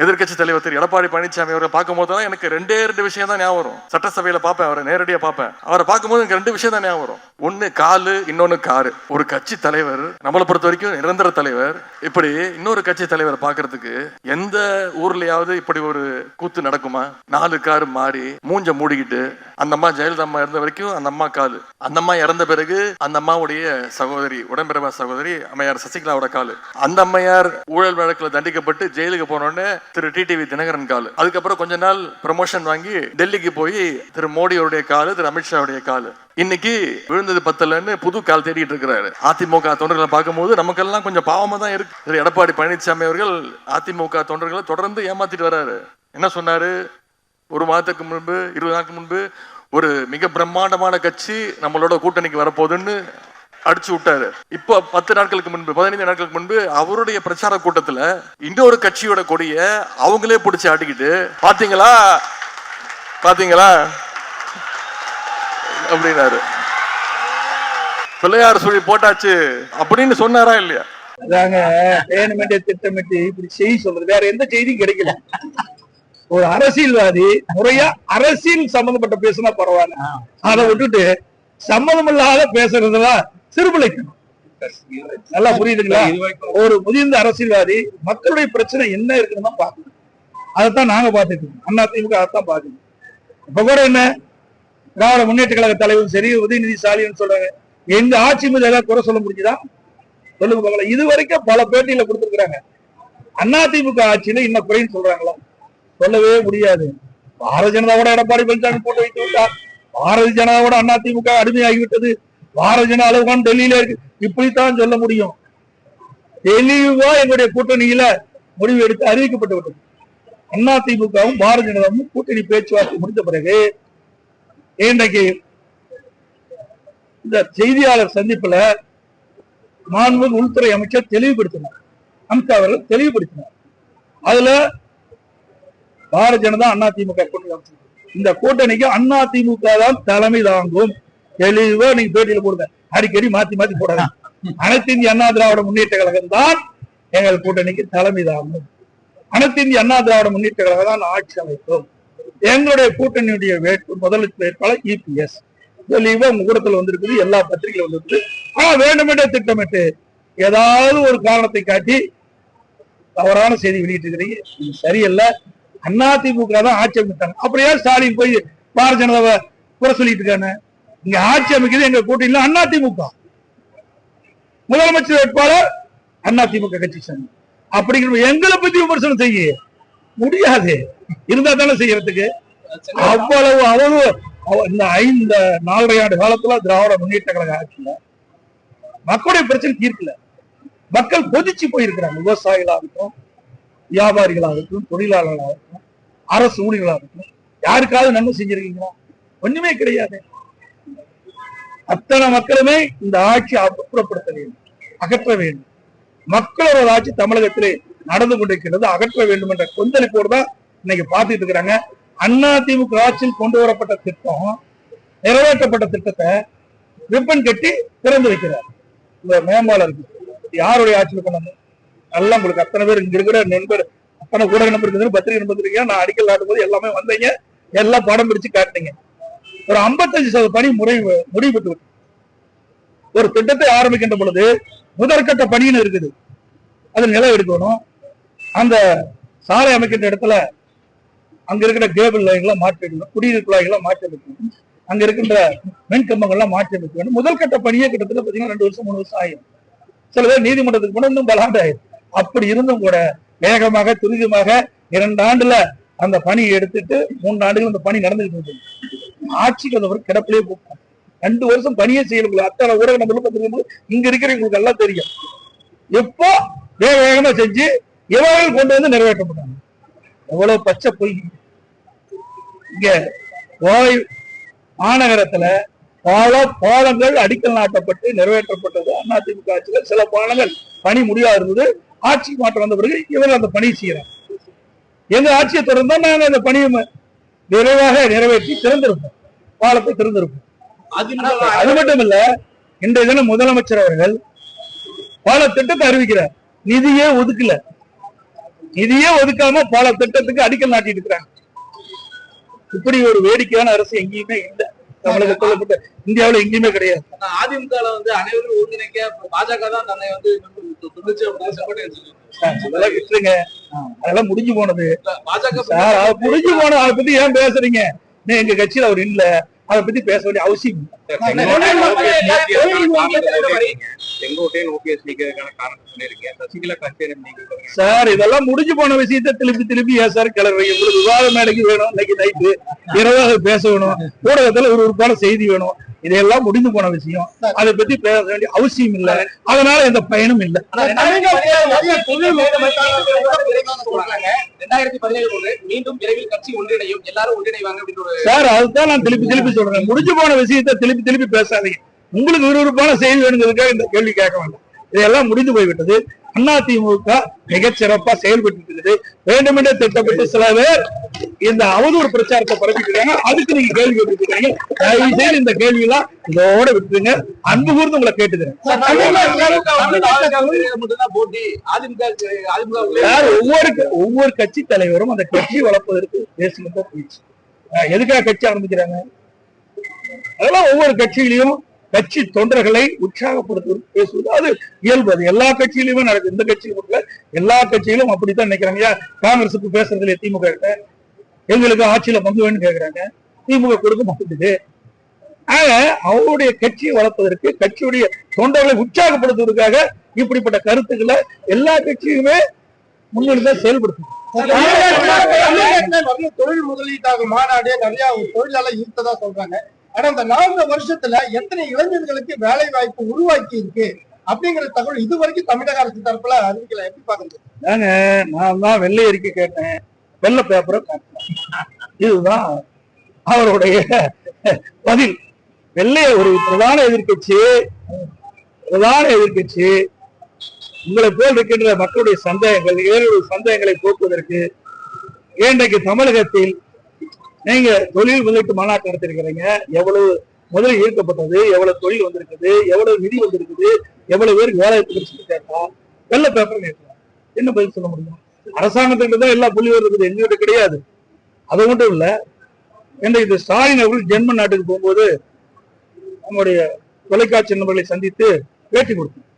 எதிர்க்கட்சி தலைவர் திரு எடப்பாடி பழனிசாமி அவரை பார்க்கும் தான் எனக்கு ரெண்டே ரெண்டு விஷயம் தான் ஞாபகம் வரும். சட்டசபையில பார்ப்பேன் அவரை நேரடியாக பார்ப்பேன். அவரை பார்க்கும்போது எனக்கு ரெண்டு விஷயம் தான் ஞாபகம் வரும். ஒன்னு காலு இன்னொன்னு காரு. ஒரு கட்சி தலைவர் நம்மளை பொறுத்த வரைக்கும் நிரந்தர தலைவர். இப்படி இன்னொரு கட்சி தலைவரை பார்க்கறதுக்கு எந்த ஊர்லயாவது இப்படி ஒரு கூத்து நடக்குமா? நாலு காரு மாறி மூஞ்ச மூடிக்கிட்டு அந்த அம்மா ஜெயலலிதா அம்மா இருந்த வரைக்கும் அந்த அம்மா காலு. அந்த அம்மா இறந்த பிறகு அந்த அம்மாவுடைய சகோதரி உடன்பிறவா சகோதரி அம்மையார் சசிகலாவோட காலு. அந்த அம்மையார் ஊழல் வழக்கில் தண்டிக்கப்பட்டு ஜெயிலுக்கு போனோடனே திரு டிடிவி தினகரன் காலு. அதுக்கப்புறம் கொஞ்ச நாள் ப்ரமோஷன் வாங்கி டெல்லிக்கு போய் திரு மோடியோடைய காலு திரு அமித்ஷாவுடைய காலு. இன்னைக்கு விழுந்தது பத்தலன்னு புது கால் தேடிட்டு இருக்கிறாரு. அதிமுக தொண்டர்களை பார்க்கும்போது நமக்கெல்லாம் கொஞ்சம் பாவமா தான் இருக்கு. திரு எடப்பாடி பழனிசாமி அவர்கள் அதிமுக தொண்டர்களை தொடர்ந்து ஏமாத்திட்டு வர்றாரு என்ன சொன்னாரு? ஒரு மாதத்துக்கு முன்பு இருபது நாட்களுக்கு முன்பு ஒரு மிக பிரம்மாண்டமான கட்சி நம்மளோட கூட்டணிக்கு வரப்போகுதுன்னு அடிச்சு விட்டாரு. இப்போ பத்து நாட்களுக்கு முன்பு பதினைந்து நாட்களுக்கு முன்பு அவருடைய பிரச்சார கூட்டத்துல இன்னொரு கட்சியோட கொடிய அவங்களே பிடிச்சி ஆட்டிக்கிட்டு பாத்தீங்களா? பாத்தீங்களா? அப்படின்னாரு. பிள்ளையார் சொல்லி போட்டாச்சு அப்படின்னு சொன்னாரா இல்லையா? அதாங்க திட்டமிட்டு இப்படி செய்தி சொல்றது. வேற எந்த செய்தியும் கிடைக்கல. ஒரு அரசியல்வாதி முறையா அரசியல் சம்பந்தப்பட்ட பேசினா பரவாயில்ல. அதை விட்டுட்டு சம்மதம் இல்லாத பேசுறதெல்லாம் சிறுபிழைக்கணும் நல்லா புரியுதுங்களா? ஒரு முதிர்ந்த அரசியல்வாதி மக்களுடைய பிரச்சனை என்ன இருக்குன்னு தான் பார்க்கணும். அதைத்தான் நாங்க பார்த்துட்டு அண்ணா திமுக அதைத்தான் பார்க்கணும். இப்ப கூட என்ன? திராவிட முன்னேற்ற கழக தலைவரும் சரி உதயநிதி ஸ்டாலின் சொல்றாங்க. எங்க ஆட்சி மீது ஏதாவது குறை சொல்ல முடிஞ்சுதா? சொல்லுங்க இது வரைக்கும் பல பேட்டியில கொடுத்திருக்கிறாங்க. அதிமுக ஆட்சியில இன்னும் குறைன்னு சொல்றாங்களா? சொல்லவே முடியாது. பாரதிய ஜனதாவோட எடப்பாடி பழனிசாமி போட்டு வைத்து விட்டார் பாரதிய ஜனதாவோட அதிமுக அடிமையாகிவிட்டது. பாரதிய ஜனதா அளவுகான் டெல்லியில இருக்கு. இப்படித்தான் சொல்ல முடியும். தெளிவா எங்களுடைய கூட்டணியில முடிவு எடுத்து அறிவிக்கப்பட்டு விட்டது. அதிமுகவும் பாரதிய ஜனதாவும் கூட்டணி பேச்சுவார்த்தை முடிந்த பிறகு இன்றைக்கு இந்த செய்தியாளர் சந்திப்புல மாண்புமிகு உள்துறை அமைச்சர் தெளிவுபடுத்தினார். அமித்ஷா அவர்கள் தெளிவுபடுத்தினார். அதுல பாரதிய ஜனதா அண்ணா திமுக கூட்டணி இந்த கூட்டணிக்கு அண்ணா திமுக தான் தலைமை தாங்கும். தெளிவா நீங்க பேட்டியில போடுங்க. அடிக்கடி மாத்தி மாத்தி போடாங்க அனைத்து இந்திய அண்ணா திராவிட முன்னேற்ற கழகம் தான் எங்கள் கூட்டணிக்கு தலைமை தாங்கும். அனைத்து இந்திய அண்ணா திராவிட முன்னேற்ற கழகம் தான் ஆட்சி அமைக்கும். எங்களுடைய கூட்டணியுடைய வேட்பு முதலமைச்சர் வேட்பாளர் இபிஎஸ். தெளிவா முகூர்த்தத்தில் வந்திருக்குது எல்லா பத்திரிகையில வந்திருக்குது. ஆனா வேண்டுமென்றே திட்டமிட்டு ஏதாவது ஒரு காரணத்தை காட்டி தவறான செய்தி வெளியிட்டு இருக்கிறீங்க இது சரியல்ல அதிமுக தான் ஆட்சி அமைத்தாங்க அப்படியே ஸ்டாலின் போய் பாரதிய ஜனதாவை குறை சொல்லிட்டு இருக்கானு? இங்க ஆட்சி அமைக்கிறது எங்க கூட்டணியில திமுக. முதலமைச்சர் வேட்பாளர் அண்ணா திமுக கட்சி சேர்ந்து. அப்படிங்கிற எங்களை பத்தி விமர்சனம் செய்ய. முடியாது. இருந்தா தானே செய்யறதுக்கு. அவ்வளவு அவ்வளவு அவ- இந்த ஐந்து நாலரை ஆண்டு காலத்துல திராவிட முன்னேற்ற கழக ஆட்சியில மக்களுடைய பிரச்சனை தீர்க்கல. மக்கள் கொதிச்சு போயிருக்கிறாங்க. விவசாயிகளாகட்டும் வியாபாரிகளாகட்டும் தொழிலாளர்களாகட்டும் அரசு ஊழியர்களாகட்டும் யாருக்காவது நன்மை செஞ்சிருக்கீங்களா? ஒண்ணுமே கிடையாது. அத்தனை மக்களுமே இந்த ஆட்சி அப்புறப்படுத்த வேண்டும் அகற்ற வேண்டும். மக்களோட ஆட்சி தமிழகத்திலே நடந்து கொண்டிருக்கிறது அகற்ற வேண்டும் என்ற கொந்தளிப்போடு தான் இன்னைக்கு பார்த்துட்டு இருக்கிறாங்க. அண்ணா திமுக ஆட்சியில் கொண்டு வரப்பட்ட திட்டம் நிறைவேற்றப்பட்ட திட்டத்தை ரிப்பன் கட்டி திறந்து வைக்கிறார். இந்த மேம்பாலம் யாருடைய ஆட்சியில் கொண்டு வந்து நல்லா உங்களுக்கு அத்தனை பேர் இங்க இருக்கிற நண்பர் அத்தனை ஊடக நம்பர் பத்திரிகை நம்பர் இருக்கீங்க நான் அடிக்கல் நாட்டும் போது எல்லாமே வந்தீங்க. எல்லாம் படம் பிடிச்சு காட்டினீங்க. ஒரு 55% சதவீத பணி முறை முடிவு பெற்று ஒரு திட்டத்தை ஆரம்பிக்கின்ற பொழுது முதற்கட்ட பணின்னு இருக்குது. அது நிலம் எடுக்கணும். அந்த சாலை அமைக்கின்ற இடத்துல அங்க இருக்கிற கேபிள் லைன்லாம் மாற்றி எடுக்கணும் குடிநீர் குழாய்கள்லாம் மாற்றி வைக்கணும். அங்க இருக்கின்ற மின் கம்பங்கள்லாம் மாற்றி அமைக்க வேண்டும் முதல் கட்ட பணியே கிட்டத்தட்ட பாத்தீங்கன்னா ரெண்டு வருஷம் மூணு வருஷம் ஆகும் சில பேர் நீதிமன்றத்துக்கு போனா இன்னும் பல ஆண்டு ஆயிடும். அப்படி இருந்தும் கூட வேகமாக துரிதமாக இரண்டு ஆண்டுல அந்த பணியை எடுத்துட்டு மூன்று ஆண்டுகள் அந்த பணி நடந்துட்டு இருந்தது. ஆட்சிக்கு வந்தவர் கிடப்பிலே போகும். ரெண்டு வருஷம் பணியே செய்யல அத்தனை ஊரக நம்ம பார்த்துருக்கும் இங்க இருக்கிறவங்களுக்கு எல்லாம் தெரியும். எப்போ? வேக வேகமா செஞ்சு இவர்கள் கொண்டு வந்து நிறைவேற்றப்பட்டாங்க? எவ்வளவு பச்சை பொய். இங்க கோவை மாநகரத்துல பல பாலங்கள் அடிக்கல் நாட்டப்பட்டு நிறைவேற்றப்பட்டது. அதிமுக ஆட்சியில் சில பாலங்கள். பணி முடியாது ஆட்சி மாற்றம் வந்த பிறகு இவர்கள் அந்த பணியை செய்யறாங்க எங்க ஆட்சியை தொடர்ந்தா நாங்க அந்த பணியை விரைவாக நிறைவேற்றி திறந்திருப்போம். பாலத்தை திறந்திருப்போம். அது மட்டும் இல்ல இன்றைய தினம் முதலமைச்சர் அவர்கள் பல திட்டத்தை அறிவிக்கிறார். நிதியே ஒதுக்கல. நிதியே ஒதுக்காம பல திட்டத்துக்கு அடிக்கல் நாட்டிட்டு இருக்கிறாங்க. இப்படி ஒரு வேடிக்கையான அரசு எங்கேயுமே இல்லை. தமிழகத்துல மட்டும் இந்தியாவுல எங்கேயுமே கிடையாது அதிமுக வந்து அனைவரும் ஒருங்கிணைக்க பாஜக தான் தன்னை வந்து. அதெல்லாம் விட்டுருங்க அதெல்லாம் முடிஞ்சு போனது பாஜக முடிஞ்சு போன அதை பத்தி ஏன் பேசுறீங்க எங்க கட்சியில அவர் இல்ல அதை பத்தி பேச வேண்டிய அவசியம். செங்கோட்டையன் ஓபிஎஸ் நீக்கிறதுக்கான காரணத்தை சொல்லியிருக்கீங்க. சசிகலா கட்சியை நீங்க சார் இதெல்லாம் முடிஞ்சு போன விஷயத்த திருப்பி திருப்பி ஏன் சார் கிளறீங்க? உங்களுக்கு விவாத மேடைக்கு வேணும் இன்னைக்கு நைட்டு இரவாக பேச வேணும் ஊடகத்துல ஒரு உறுப்பான செய்தி வேணும். இதெல்லாம் முடிஞ்சு போன விஷயம். அதை பத்தி பேச வேண்டிய அவசியம் இல்ல. அதனால எந்த பயனும் இல்ல. ரெண்டாயிரத்தி பதினேழு ஒன்று மீண்டும் விரைவில் கட்சி ஒன்றிணையும். எல்லாரும் ஒன்றிணைவாங்க அப்படின்னு ஒரு சார் அதுதான் நான் திருப்பி திருப்பி சொல்றேன். முடிஞ்சு போன விஷயத்த திருப்பி திருப்பி பேசாதீங்க. உங்களுக்கு விறுவிறுப்பான செய்தி வேணுங்கிறதுக்காக இந்த கேள்வி கேட்க வேண்டாம் இதெல்லாம் முடிந்து போய்விட்டது. அதிமுக மிகச் சிறப்பா செயல்பட்டு இருக்குது வேண்டுமென்றே திட்டப்பட்டு சில பேர் இந்த அவதூறு பிரச்சாரத்தை பரப்பிட்டு அதுக்கு நீங்க கேள்வி கேட்டுட்டு இருக்காங்க தயவு செய்து இந்த கேள்வி எல்லாம் இதோட விட்டுருங்க. அன்பு கூர்ந்து உங்களை கேட்டுக்கிறேன். ஒவ்வொரு ஒவ்வொரு கட்சி தலைவரும் அந்த கட்சி வளர்ப்பதற்கு பேசுகின்ற பேச்சு அஹ் எதுக்காக கட்சி ஆரம்பிக்கிறாங்க? அதெல்லாம் ஒவ்வொரு கட்சியிலையும் கட்சி தொண்டர்களை உற்சாகப்படுத்துவது பேசுவது. அது இயல்பு. அது எல்லா கட்சியிலுமே நடக்குது. இந்த கட்சியிலும் மட்டும் எல்லா கட்சியிலும் அப்படித்தான் நினைக்கிறாங்க. ஏன் காங்கிரஸுக்கு பேசுறதுல திமுக கிட்ட எங்களுக்கு ஆட்சியில பங்கு வேணும்னு கேக்குறாங்க. திமுக கொடுக்க மாட்டேங்குது. ஆக அவருடைய கட்சியை வளர்ப்பதற்கு கட்சியுடைய தொண்டர்களை உற்சாகப்படுத்துவதற்காக இப்படிப்பட்ட கருத்துக்களை எல்லா கட்சியுமே முன்னெடுத்து செயல்படுத்தும் நிறைய தொழில் முதலீட்டாக மாநாடு நிறைய தொழிலாளர் ஈர்த்ததா சொல்றாங்க. ஆனா இந்த நான்கு வருஷத்துல எத்தனை இளைஞர்களுக்கு வேலை வாய்ப்பு உருவாக்கி இருக்கு அப்படிங்கிற தகவல் இது வரைக்கும் தமிழக அரசு தரப்புல அறிவிக்கல. எப்படி பாக்குறது நாங்க நான் தான் வெள்ளை அறிக்கை கேட்டேன். வெள்ளை பேப்பரை இதுதான் அவருடைய பதில். வெள்ளைய ஒரு பிரதான எதிர்கட்சி பிரதான எதிர்கட்சி உங்களை போல் இருக்கின்ற மக்களுடைய சந்தேகங்கள் ஏழு சந்தேகங்களை போக்குவதற்கு இன்றைக்கு தமிழகத்தில் நீங்க தொழில் முதலீட்டு மாநாட்டு நடத்திருக்கிறீங்க. எவ்வளவு முதலில் ஈர்க்கப்பட்டது எவ்வளவு தொழில் வந்திருக்குது எவ்வளவு நிதி வந்திருக்குது எவ்வளவு பேருக்கு வேலை கிடைச்சிட்டு கேட்டா வெள்ள பேப்பர் கேட்கலாம் என்ன பதில் சொல்ல முடியும்? அரசாங்கத்துக்கிட்ட தான் எல்லா புள்ளி இருக்குது. எங்ககிட்ட கிடையாது. அது மட்டும் இல்ல இன்றைக்கு ஸ்டாலின் அவர்கள் ஜென்மன் நாட்டுக்கு போகும்போது நம்முடைய தொலைக்காட்சி நண்பர்களை சந்தித்து பேட்டி கொடுத்தோம்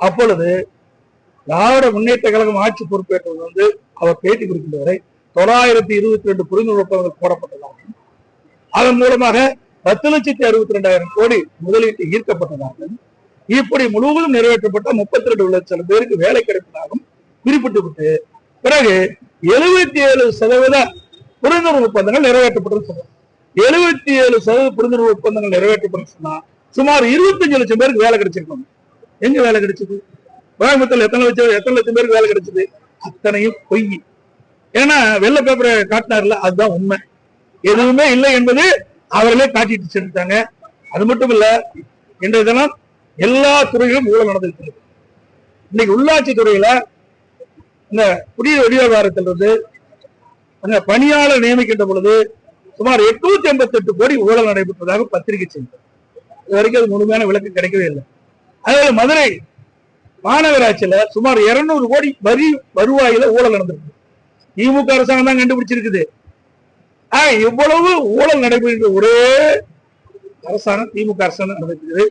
அப்பொழுது திராவிட முன்னேற்ற கழகம் ஆட்சி பொறுப்பேற்றது வந்து அவர் பேட்டி கொடுக்கின்ற வரை தொள்ளாயிரத்தி இருபத்தி ரெண்டு புரிந்துணர்வு ஒப்பந்தங்கள் போடப்பட்டதாகவும் அதன் மூலமாக பத்து லட்சத்தி அறுபத்தி ரெண்டாயிரம் கோடி முதலீட்டு ஈர்க்கப்பட்டதாகவும் இப்படி முழுவதும் நிறைவேற்றப்பட்ட முப்பத்தி ரெண்டு லட்சம் பேருக்கு வேலை கிடைப்பதாகவும் குறிப்பிட்டு விட்டு பிறகு எழுபத்தி ஏழு சதவீத புரிந்துணர்வு ஒப்பந்தங்கள் நிறைவேற்றப்பட்டது சொன்னார் எழுபத்தி ஏழு சதவீத புரிந்துணர்வு ஒப்பந்தங்கள் நிறைவேற்றப்பட்டு சொன்னா சுமார் இருபத்தஞ்சு லட்சம் பேருக்கு வேலை கிடைச்சிருக்கணும் எங்க வேலை கிடைச்சது? கோயம்புத்தூர்ல எத்தனை லட்சம் எத்தனை லட்சம் பேருக்கு வேலை கிடைச்சது? அத்தனையும் பொய். ஏன்னா வெள்ள பேப்பரை காட்டினார்ல அதுதான் உண்மை. எதுவுமே இல்லை என்பது அவர்களே காட்டிட்டு சென்றுட்டாங்க. அது மட்டும் இல்ல இன்றைய தினம் எல்லா துறையிலும் ஊழல் நடந்துட்டு இருக்கு. இன்னைக்கு உள்ளாட்சி துறையில இந்த குடிநீர் விநியோகாரத்தில் இருந்து அங்க பணியாளர் நியமிக்கின்ற பொழுது சுமார் எட்நூத்தி எண்பத்தி எட்டு கோடி ஊழல் நடைபெற்றதாக பத்திரிகை செய்தி. இது வரைக்கும் அது முழுமையான விளக்கு கிடைக்கவே இல்லை. அதே மதுரை மாநகராட்சியில சுமார் 200 கோடி வரி வருவாயில ஊழல் நடந்திருக்கு. திமுக அரசாங்கம் தான் கண்டுபிடிச்சிருக்குது. ஆஹ் இவ்வளவு ஊழல் நடைபெறுகின்ற ஒரே அரசாங்கம் திமுக அரசாங்கம் நடந்திருக்குது